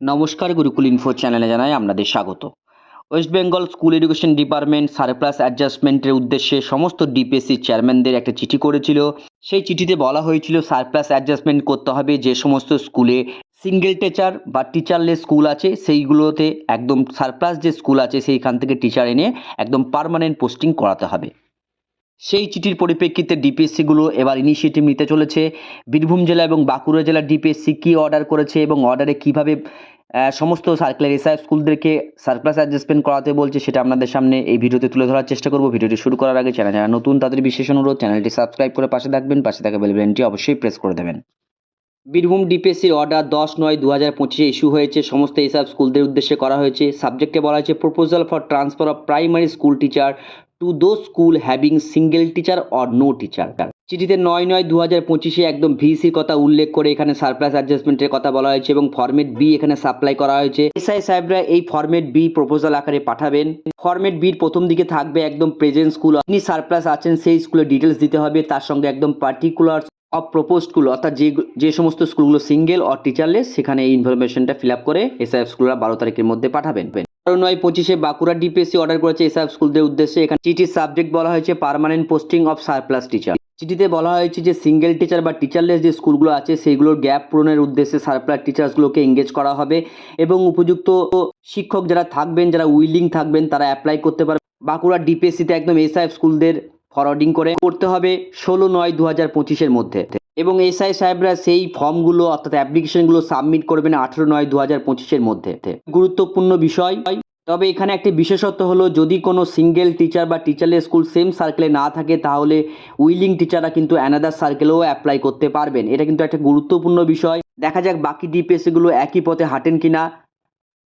নমস্কার, গুরুকুল ইনফো চ্যানেলে জানাই আপনাদের স্বাগত। West Bengal school education department surplus অ্যাডজাস্টমেন্টের উদ্দেশ্যে সমস্ত ডিপিএসসি চেয়ারম্যানদের একটা চিঠি করেছিল। সেই চিঠিতে বলা হয়েছিল সারপ্লাস অ্যাডজাস্টমেন্ট করতে হবে যে সমস্ত স্কুলে সিঙ্গেল টিচার বা টিচারলেস স্কুল আছে, সেইগুলোতে একদম সারপ্লাস যে স্কুল আছে, সেইখান থেকে টিচার এনে একদম পার্মানেন্ট পোস্টিং করাতে হবে। সেই চিঠির পরিপ্রেক্ষিতে ডিপিএসসিগুলো এবার ইনিশিয়েটিভ নিতে চলেছে। বীরভূম জেলা এবং বাঁকুড়া জেলার ডিপিএসসি কী অর্ডার করেছে এবং অর্ডারে কীভাবে সমস্ত সার্কুলার এসআইএফ স্কুলদেরকে সারপ্লাস অ্যাডজাস্টমেন্ট করাতে বলছে সেটা আপনাদের সামনে এই ভিডিওতে তুলে ধরার চেষ্টা করব। ভিডিওটি শুরু করার আগে চ্যানেল যারা নতুন তাদের বিশেষ অনুরোধ, চ্যানেলটি সাবস্ক্রাইব করে পাশে থাকবেন, পাশে থাকা বেল বাটনটি অবশ্যই প্রেস করে দেবেন। বীরভূম ডিপিএসসির অর্ডার দশ নয় দু হাজার পঁচিশে ইস্যু হয়েছে। সমস্ত এসব স্কুলদের উদ্দেশ্যে করা হয়েছে। সাবজেক্টে বলা হয়েছে proposal for transfer of primary school teacher to the school having single teacher or no teacher চিঠিতে নয় নয় দু হাজার পঁচিশে একদম ভিসির কথা উল্লেখ করে এখানে সারপ্লাস অ্যাডজাস্টমেন্টের কথা বলা হয়েছে এবং ফরম্যাট বি এখানে সাপ্লাই করা হয়েছে। এসআই সাহেবরা এই ফরম্যাট বি প্রপোজাল আকারে পাঠাবেন। ফরম্যাট বির প্রথম দিকে থাকবে একদম প্রেজেন্ট স্কুল আপনি সারপ্লাস আছেন সেই স্কুলের ডিটেলস দিতে হবে। তার সঙ্গে একদম পার্টিকুলার অফ প্রপোজ স্কুল অর্থাৎ যে যে সমস্ত স্কুলগুলো সিঙ্গেল অর টিচারলেস সেখানে এই ইনফরমেশনটা ফিল আপ করে এসআইএফ স্কুলরা বারো তারিখের মধ্যে পাঠাবেন। বারো নয়, পঁচিশে বাঁকুড়া ডিপিএসসি অর্ডার করেছে এসআইএফ স্কুলদের উদ্দেশ্যে। এখানে চিঠির সাবজেক্ট বলা হয়েছে permanent posting of surplus teacher চিঠিতে বলা হয়েছে যে সিঙ্গেল টিচার বা টিচারলেস যে স্কুলগুলো আছে, সেইগুলোর গ্যাপ পূরণের উদ্দেশ্যে সারপ্লাস টিচার্সগুলোকে এঙ্গেজ করা হবে এবং উপযুক্ত শিক্ষক যারা থাকবেন, যারা উইলিং থাকবেন, তারা অ্যাপ্লাই করতে পারবে বাঁকুড়া ডিপিএসসিতে একদম এসআইএফ স্কুলদের ফরওয়ার্ডিং করে করতে হবে ষোলো নয় দু হাজার পঁচিশের মধ্যে। এবং এসআই সাহেবরা সেই ফর্মগুলো অর্থাৎ অ্যাপ্লিকেশনগুলো সাবমিট করবেন আঠেরো নয় দু হাজার পঁচিশের মধ্যে। গুরুত্বপূর্ণ বিষয়। তবে এখানে একটি বিশেষত্ব হলো, যদি কোনো সিঙ্গেল টিচার বা টিচারলেস স্কুল সেম সার্কেলে না থাকে, তাহলে উইলিং টিচাররা কিন্তু অ্যানাদার সার্কেলেও অ্যাপ্লাই করতে পারবেন। এটা কিন্তু একটা গুরুত্বপূর্ণ বিষয়। দেখা যাক বাকি ডিপিএসসিগুলো একই পথে হাঁটেন কিনা।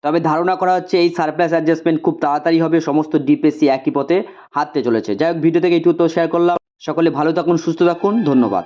তবে ধারণা করা হচ্ছে এই সারপ্লাস অ্যাডজাস্টমেন্ট খুব তাড়াতাড়ি হবে, সমস্ত ডিপিএসসি একই পথে হাঁটতে চলেছে। যাই হোক ভিডিও থেকে এইটুকু তো শেয়ার করলাম। সকলে ভালো থাকুন, সুস্থ থাকুন, ধন্যবাদ।